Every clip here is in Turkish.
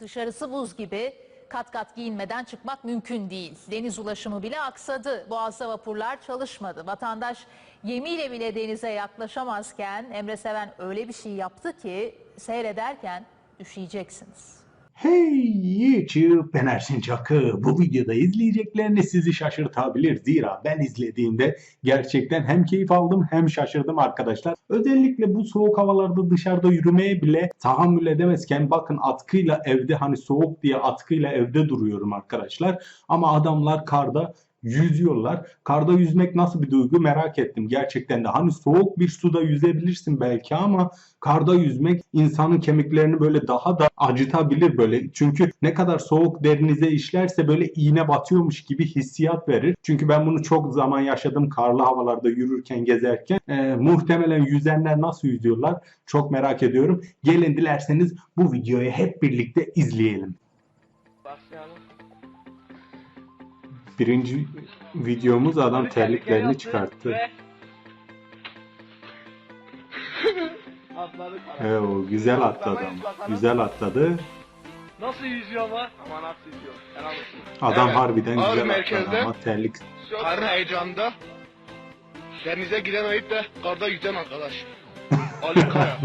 Dışarısı buz gibi kat kat giyinmeden çıkmak mümkün değil. Deniz ulaşımı bile aksadı. Boğaz'da vapurlar çalışmadı. Vatandaş gemiyle bile denize yaklaşamazken Emre Seven öyle bir şey yaptı ki seyrederken üşüyeceksiniz. Hey YouTube ben Ersin Çakı. Bu videoda izleyecekleriniz sizi şaşırtabilir. Zira ben izlediğimde gerçekten hem keyif aldım hem şaşırdım arkadaşlar. Özellikle bu soğuk havalarda dışarıda yürümeye bile tahammül edemezken bakın atkıyla evde hani soğuk diye atkıyla evde duruyorum arkadaşlar. Ama adamlar karda yüzüyorlar. Karda yüzmek nasıl bir duygu merak ettim gerçekten de. Hani soğuk bir suda yüzebilirsin belki ama karda yüzmek insanın kemiklerini böyle daha da acıtabilir böyle. Çünkü ne kadar soğuk derinize işlerse böyle iğne batıyormuş gibi hissiyat verir. Çünkü ben bunu çok zaman yaşadım karlı havalarda yürürken gezerken. Ee, muhtemelen yüzenler nasıl yüzüyorlar çok merak ediyorum. Gelin dilerseniz bu videoyu hep birlikte izleyelim. Birinci videomuz adam terliklerini çıkarttı. Atladık. Evet, o güzel atladı ama. Güzel atladı. Nasıl yüzüyor ama? Ama nasıl yüzüyor? Helal olsun. Adam Evet. harbiden Ağır güzel atladı merkezde. ama terlik. Karın heyecanında denize giren ayıp da karda yüzen arkadaş. Ali Kaya.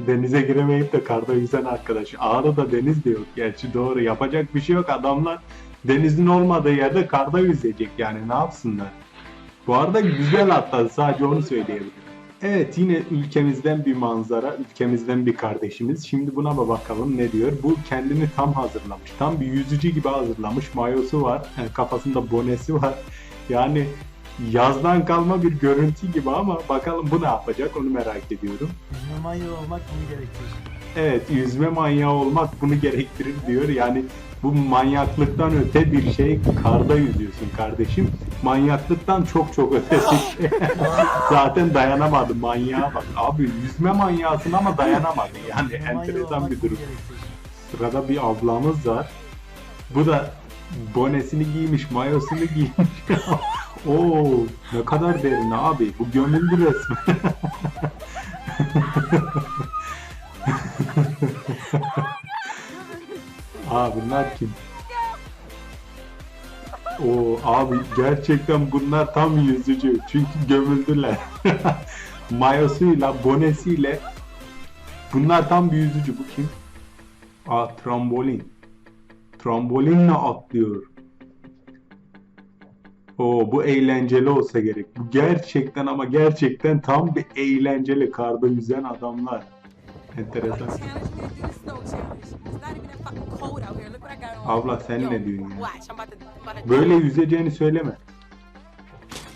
Denize giremeyip de karda yüzen arkadaş. Ağrı'da deniz de yok gerçi doğru. Yapacak bir şey yok. Adamlar denizin olmadığı yerde karda yüzecek yani ne yapsınlar. Bu arada güzel atladı sadece onu söyleyebilirim. Evet yine ülkemizden bir manzara, ülkemizden bir kardeşimiz. Şimdi buna da bakalım ne diyor. Bu kendini tam hazırlamış. Tam bir yüzücü gibi hazırlamış. Mayosu var, kafasında bonesi var. Yani yazdan kalma bir görüntü gibi ama bakalım bu ne yapacak onu merak ediyorum. Manyağı olmak bunu gerektirir. Evet yüzme manyağı olmak bunu gerektirir diyor. Yani bu manyaklıktan öte bir şey karda yüzüyorsun kardeşim. Manyaklıktan çok çok ötesi şey. Zaten dayanamadı manyağa bak. Abi yüzme manyağısın ama dayanamadı. Yani Yüzme enteresan bir durum. Sırada bir ablamız var. Bu da bonesini giymiş, mayosunu giymiş. Oo, ne kadar derin abi. Bu gömüldü resmen. Aa bunlar kim? Oo abi gerçekten bunlar tam yüzücü. Çünkü gömüldüler. Mayosuyla, bonesiyle bunlar tam bir yüzücü. Bu kim? Aa trambolin. Trambolinle atlıyor. Oo bu eğlenceli olsa gerek. Bu gerçekten ama gerçekten tam bir eğlenceli karda yüzen adamlar. Enteresan. Abla sen ne diyorsun ya? Böyle yüzeceğini söyleme.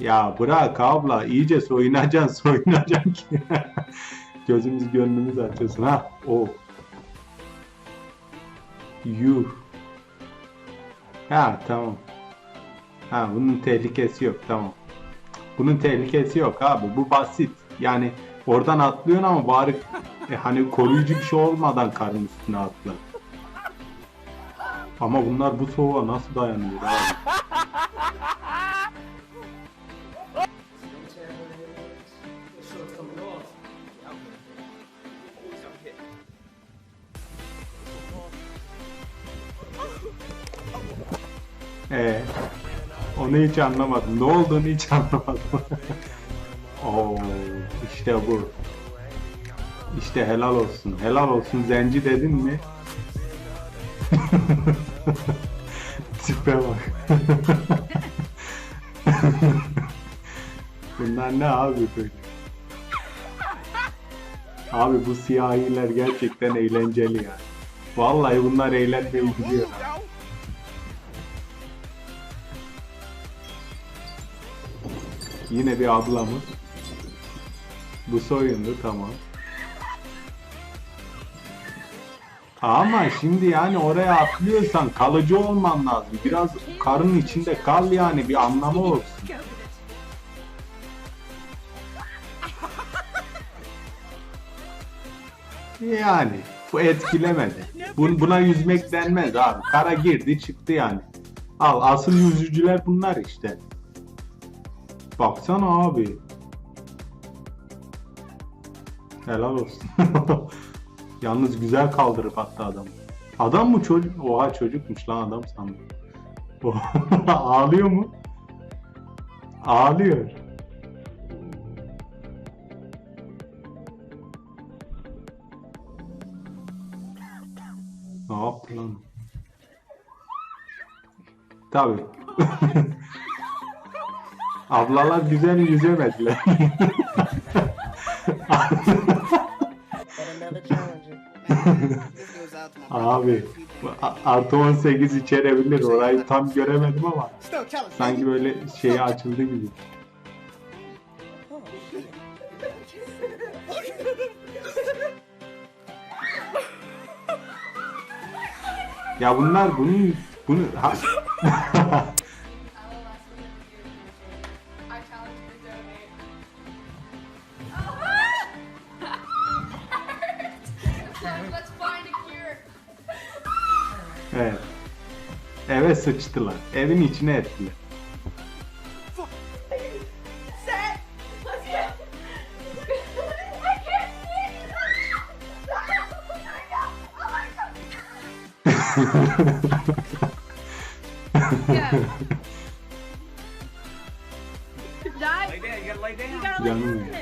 Ya bırak abla iyice soyunacaksın soyunacaksın ki. Gözümüz gönlümüz açıyorsun ha. O. Yuh. Ha tamam. Ha bunun tehlikesi yok tamam. Bunun tehlikesi yok abi bu basit. Yani oradan atlıyorsun ama bari e, hani koruyucu bir şey olmadan karın üstüne atla. Ama bunlar bu soğuğa nasıl dayanıyor abi? Ee, onu hiç anlamadım. Ne olduğunu hiç anlamadım. Oo, işte bu. İşte helal olsun. Helal olsun zenci dedin mi? Tipe bak. Bunlar ne abi böyle? Abi bu siyahiler gerçekten eğlenceli ya. Vallahi bunlar eğlenmeyi biliyor. Yine bir ablamız. Bu soyundu tamam. Ama şimdi yani oraya atlıyorsan kalıcı olman lazım. Biraz karın içinde kal yani bir anlamı olsun. Yani bu etkilemedi. Bun- buna yüzmek denmez abi. Kara girdi çıktı yani. Al asıl yüzücüler bunlar işte. Baksana abi. Helal olsun. Yalnız güzel kaldırıp hatta adam. Adam mı çocuk? Oha çocukmuş lan adam sandım. Ağlıyor mu? Ağlıyor. Ne yaptı lan? Tabii. Ablalar güzel yüzemediler. Abi artı 18 içerebilir. Orayı tam göremedim ama sanki böyle şeyi açıldı gibi. Ya bunlar bunun bunu ha- sıçtılar. Evin içine ettiler. Set. Let's go. I can't see it. Lay down, you gotta lay down. Canım ya.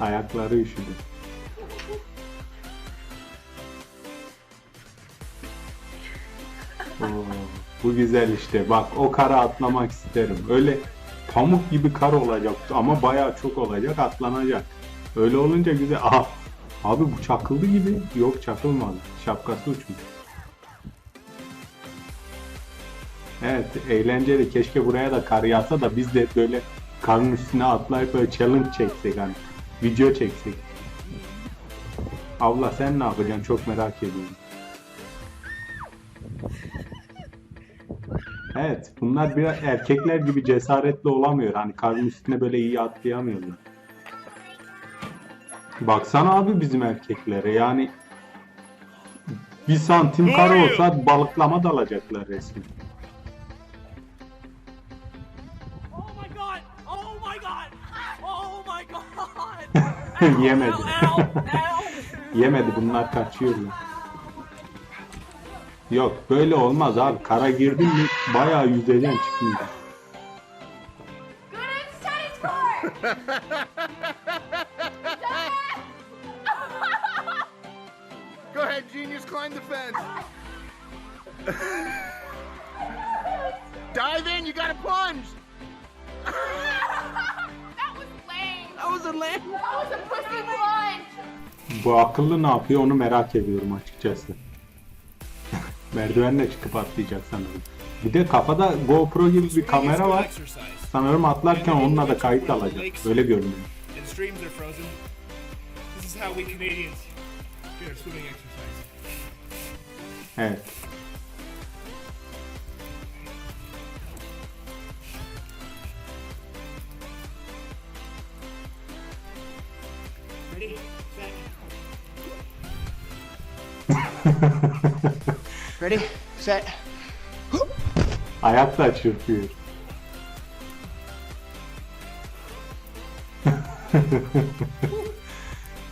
Ayakları üşüdü. Oo, bu güzel işte. Bak o kara atlamak isterim. Öyle pamuk gibi kar olacak ama bayağı çok olacak atlanacak. Öyle olunca güzel. Aha. Abi bu çakıldı gibi. Yok çakılmadı. Şapkası uçmuş. Evet eğlenceli. Keşke buraya da kar yağsa da biz de böyle karın üstüne atlayıp böyle challenge çeksek hani. Video çeksek. Abla sen ne yapacaksın çok merak ediyorum. Evet bunlar biraz erkekler gibi cesaretli olamıyor. Hani karın üstüne böyle iyi atlayamıyorlar. Baksana abi bizim erkeklere yani bir santim kar olsa balıklama dalacaklar resmen. Oh! Oh! Oh! Yemedi. Yemedi bunlar kaçıyorlar. Yok böyle olmaz abi. Kara girdin mi bayağı yüzeceksin çıkmayacaksın. Go ahead, genius, climb the fence. Dive in, you gotta plunge. That was lame. That was a lamb. That was a pussy plunge. Bu akıllı ne yapıyor onu merak ediyorum açıkçası. Merdivenle çıkıp atlayacak sanırım. Bir de kafada GoPro gibi bir kamera var. Sanırım atlarken onunla da kayıt alacak. Öyle görünüyor. Evet. Ready? Set. Ready, set. Ayakla çırpıyor.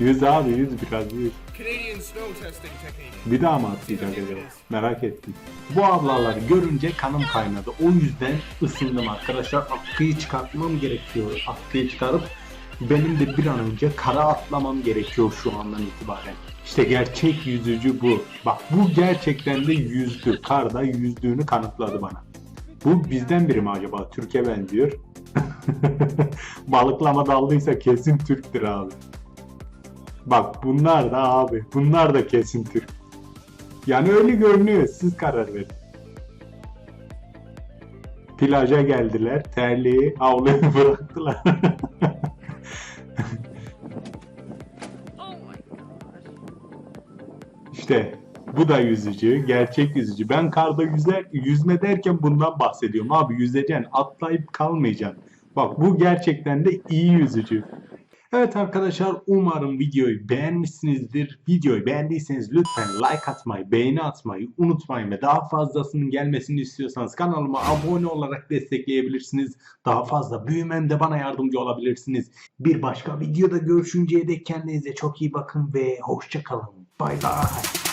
yüz abi yüz biraz yüz. Canadian snow testing technique. Bir daha mı atlayacak acaba? Merak ettim. Bu ablaları görünce kanım kaynadı. O yüzden ısındım arkadaşlar. Atkıyı çıkartmam gerekiyor. Atkıyı çıkarıp benim de bir an önce kara atlamam gerekiyor şu andan itibaren. İşte gerçek yüzücü bu. Bak bu gerçekten de yüzdü. Karda yüzdüğünü kanıtladı bana. Bu bizden biri mi acaba? Türkiye benziyor. Balıklama daldıysa kesin Türktür abi. Bak bunlar da abi. Bunlar da kesin Türk. Yani öyle görünüyor. Siz karar verin. Plaja geldiler. Terliği havluya bıraktılar. İşte bu da yüzücü. Gerçek yüzücü. Ben karda yüzer, yüzme derken bundan bahsediyorum. Abi yüzeceksin. Atlayıp kalmayacaksın. Bak bu gerçekten de iyi yüzücü. Evet arkadaşlar umarım videoyu beğenmişsinizdir. Videoyu beğendiyseniz lütfen like atmayı, beğeni atmayı unutmayın ve daha fazlasının gelmesini istiyorsanız kanalıma abone olarak destekleyebilirsiniz. Daha fazla büyümemde bana yardımcı olabilirsiniz. Bir başka videoda görüşünceye dek kendinize çok iyi bakın ve hoşçakalın. Bay bay.